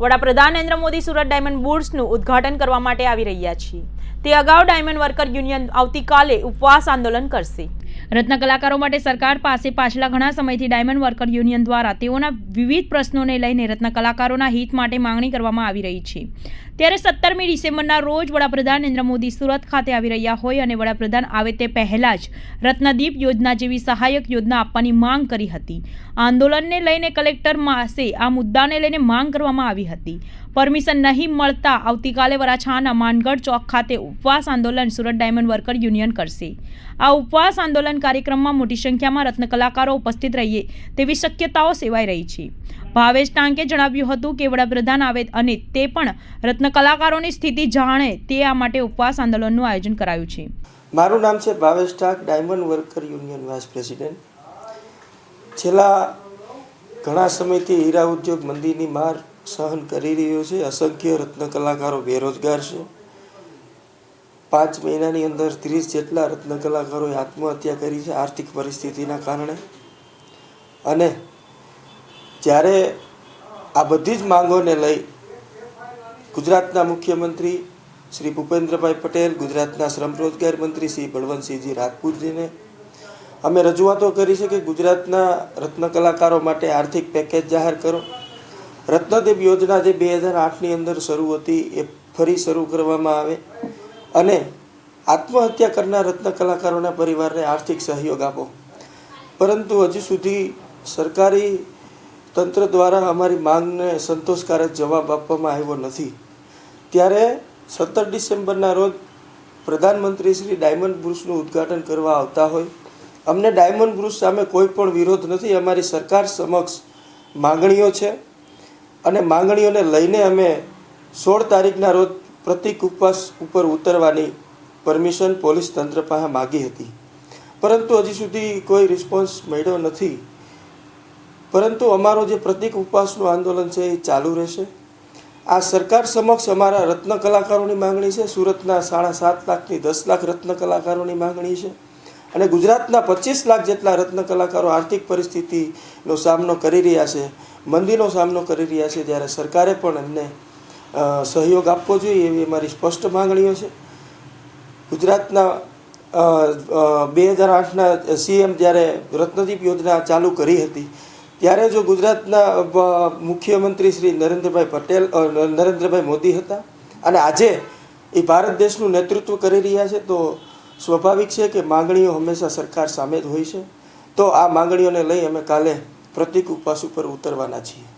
વડાપ્રધાન નરેન્દ્ર મોદી સુરત ડાયમંડ બુર્સનું ઉદ્ઘાટન કરવા માટે આવી રહ્યા છે. તે અગાઉ ડાયમંડ વર્કર યુનિયન આવતીકાલે ઉપવાસ આંદોલન કરશે. રત્ન કલાકારો માટે સરકાર પાસે પાછલા ઘણા સમયથી ડાયમંડ વર્કર યુનિયન દ્વારા તેઓના વિવિધ પ્રશ્નોને લઈને રત્ન કલાકારોના હિત માટે માંગણી કરવામાં આવી રહી છે. ત્યારે સત્તરમી ડિસેમ્બરના રોજ વડાપ્રધાન નરેન્દ્ર મોદી સુરત ખાતે આવી રહ્યા હોય અને વડાપ્રધાન આવે તે પહેલા જ રત્નદીપ યોજના જેવી સહાયક યોજના આપવાની માંગ કરી હતી. આંદોલનને લઈને કલેક્ટર પાસે આ મુદ્દાને લઈને માંગ કરવામાં આવી હતી. પરમિશન નહીં મળતા આવતીકાલે વરાછાના માનગઢ ચોક ખાતે ઉપવાસ આંદોલન સુરત ડાયમંડ વર્કર યુનિયન કરશે. આ ઉપવાસ આંદોલન કાર્યક્રમમાં મોટી સંખ્યામાં રત્ન કલાકારો ઉપસ્થિત રહીએ તેવી શક્યતાઓ સેવાઈ રહી છે. ભાવેશ ટાંકે જણાવ્યું હતું કે વડાપ્રધાન આવે અને તે પણ રત્ન કલાકારોની સ્થિતિ જાણે તે આ માટે ઉપવાસ આંદોલનનું આયોજન કરાયું છે. મારું નામ છે Bhavesh Tank, diamond worker union vice president. છેલ્લા ઘણા સમયથી હીરા ઉદ્યોગ મંદીની માર સહન કરી રહ્યો છે. અસંખ્ય રત્ન કલાકારો બેરોજગાર છે. પાંચ મહિનાની અંદર ત્રીસ જેટલા રત્ન કલાકારોએ આત્મહત્યા કરી છે આર્થિક પરિસ્થિતિના કારણે. અને જ્યારે આ બધી જ માંગોને લઈ ગુજરાતના મુખ્યમંત્રી શ્રી ભૂપેન્દ્રભાઈ પટેલ, ગુજરાતના શ્રમ રોજગાર મંત્રી શ્રી બળવંતસિંહજી રાજપૂતજીને અમે રજૂઆતો કરી છે કે ગુજરાતના રત્ન કલાકારો માટે આર્થિક પેકેજ જાહેર કરો. રત્નદેવ યોજના જે બે હજાર આઠની અંદર શરૂ હતી એ ફરી શરૂ કરવામાં આવે. અને આત્મહત્યા કરનાર રત્ન કલાકારોના પરિવારને આર્થિક સહયોગ આપો. પરંતુ હજી સુધી સરકારી તંત્ર દ્વારા અમારી માંગને સંતોષકારક જવાબ આપવામાં આવ્યો નથી. ત્યારે સત્તર ડિસેમ્બરના રોજ પ્રધાનમંત્રી શ્રી ડાયમંડ બ્રુસનું ઉદ્ઘાટન કરવા આવતા હોય. અમને ડાયમંડ બ્રુસ સામે કોઈ પણ વિરોધ નથી, અમારી સરકાર સમક્ષ માંગણીઓ છે. અને માંગણીઓને લઈને અમે સોળ તારીખના રોજ પ્રતિક ઉપવાસ ઉપર ઉતરવાની પરમિશન પોલીસ તંત્ર પાસે માગી હતી. પરંતુ હજી સુધી કોઈ રિસ્પોન્સ મળ્યો નથી. પરંતુ અમારો જે પ્રતિક ઉપવાસનું આંદોલન છે એ ચાલુ રહેશે. આ સરકાર સમક્ષ અમારા રત્ન કલાકારોની માંગણી છે. સુરતના સાડા સાત લાખથી દસ લાખ રત્ન કલાકારોની માંગણી છે. અને ગુજરાતના પચીસ લાખ જેટલા રત્ન કલાકારો આર્થિક પરિસ્થિતિનો સામનો કરી રહ્યા છે, મંદીનો સામનો કરી રહ્યા છે ત્યારે સરકારે પણ એમને સહયોગ આપવો જોઈએ એવી અમારી સ્પષ્ટ માંગણીઓ છે. ગુજરાતના બે હજાર આઠના સીએમ જ્યારે રત્નદીપ યોજના ચાલુ કરી હતી, ત્યારે જો ગુજરાતના મુખ્યમંત્રી શ્રી નરેન્દ્રભાઈ પટેલ નરેન્દ્રભાઈ મોદી હતા અને આજે એ ભારત દેશનું નેતૃત્વ કરી રહ્યા છે, તો સ્વાભાવિક છે કે માંગણીઓ હંમેશા સરકાર સામે જ હોય છે. તો આ માંગણીઓને લઈ અમે કાલે પ્રતિક ઉપવાસ ઉપર ઉતરવાના છીએ.